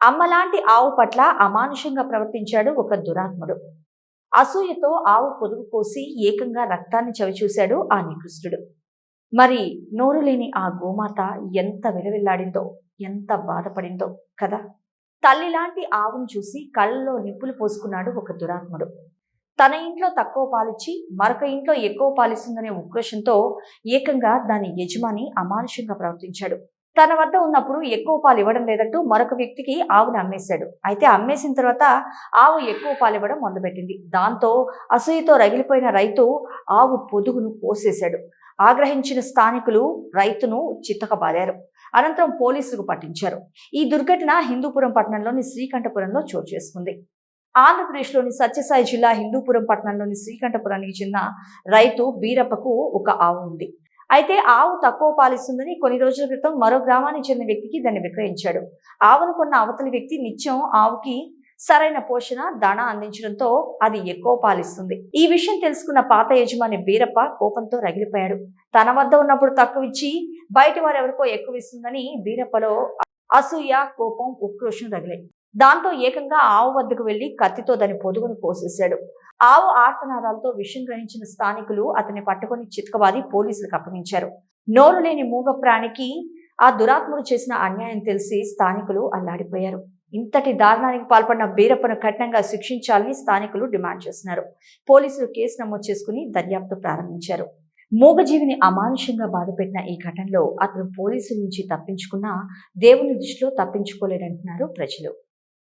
అమ్మలాంటి ఆవు పట్ల అమానుషంగా ప్రవర్తించాడు ఒక దురాత్ముడు. అసూయతో ఆవు పొదుగు కోసి ఏకంగా రక్తాన్ని చవిచూశాడు ఆ నికృష్టుడు. మరి నోరు లేని ఆ గోమాత ఎంత విలవిల్లాడిందో ఎంత బాధపడిందో కదా! తల్లిలాంటి ఆవును చూసి కళ్ళలో నిప్పులు పోసుకున్నాడు ఒక దురాత్ముడు. తన ఇంట్లో తక్కువ పాలిచ్చి మరొక ఇంట్లో ఎక్కువ పాలిస్తుందనే ఉక్రోషంతో ఏకంగా దాని యజమాని అమానుషంగా ప్రవర్తించాడు. తన వద్ద ఉన్నప్పుడు ఎక్కువ పాలు ఇవ్వడం లేదంటూ మరొక వ్యక్తికి ఆవును అమ్మేశాడు. అయితే అమ్మేసిన తర్వాత ఆవు ఎక్కువ పాలు ఇవ్వడం మొదలుపెట్టింది. దాంతో అసూయతో రగిలిపోయిన రైతు ఆవు పొదుగును కోసేశాడు. ఆగ్రహించిన స్థానికులు రైతును చిత్తకబాదారు అనంతరం పోలీసులకు పట్టించారు. ఈ దుర్ఘటన హిందూపురం పట్టణంలోని శ్రీకంఠపురంలో చోటు చేసుకుంది. ఆంధ్రప్రదేశ్లోని సత్యసాయి జిల్లా హిందూపురం పట్టణంలోని శ్రీకంఠపురానికి చెందిన రైతు బీరప్పకు ఒక ఆవు ఉంది. అయితే ఆవు తక్కువ పాలిస్తుందని కొన్ని రోజుల క్రితం మరో గ్రామానికి చెందిన వ్యక్తికి దాన్ని విక్రయించాడు. ఆవును కొన్న అవతలి వ్యక్తి నిత్యం ఆవుకి సరైన పోషణ దాణ అందించడంతో అది ఎక్కువ పాలిస్తుంది. ఈ విషయం తెలుసుకున్న పాత యజమాని బీరప్ప కోపంతో రగిలిపోయాడు. తన వద్ద ఉన్నప్పుడు తక్కువ ఇచ్చి బయట వారెవరికో ఎక్కువ ఇస్తుందని బీరప్పలో అసూయ కోపం ఉక్రోషం రగిలాయి. దాంతో ఏకంగా ఆవు వద్దకు వెళ్ళి కత్తితో దాని పొదుగును కోసేశాడు. ఆవు ఆర్తనాదాలతో విషయం గ్రహించిన స్థానికులు అతన్ని పట్టుకొని చిత్కబాది పోలీసులకు అప్పగించారు. నోరు లేని మూగ ప్రాణికి ఆ దురాత్ముడు చేసిన అన్యాయం తెలిసి స్థానికులు అల్లాడిపోయారు. ఇంతటి దారుణానికి పాల్పడిన బీరప్పను కఠినంగా శిక్షించాలని స్థానికులు డిమాండ్ చేస్తున్నారు. పోలీసులు కేసు నమోదు చేసుకుని దర్యాప్తు ప్రారంభించారు. మూగజీవిని అమానుషంగా బాధపెట్టిన ఈ ఘటనలో అతను పోలీసుల నుంచి తప్పించుకున్నా దేవుని దృష్టిలో తప్పించుకోలేడంటున్నారు ప్రజలు.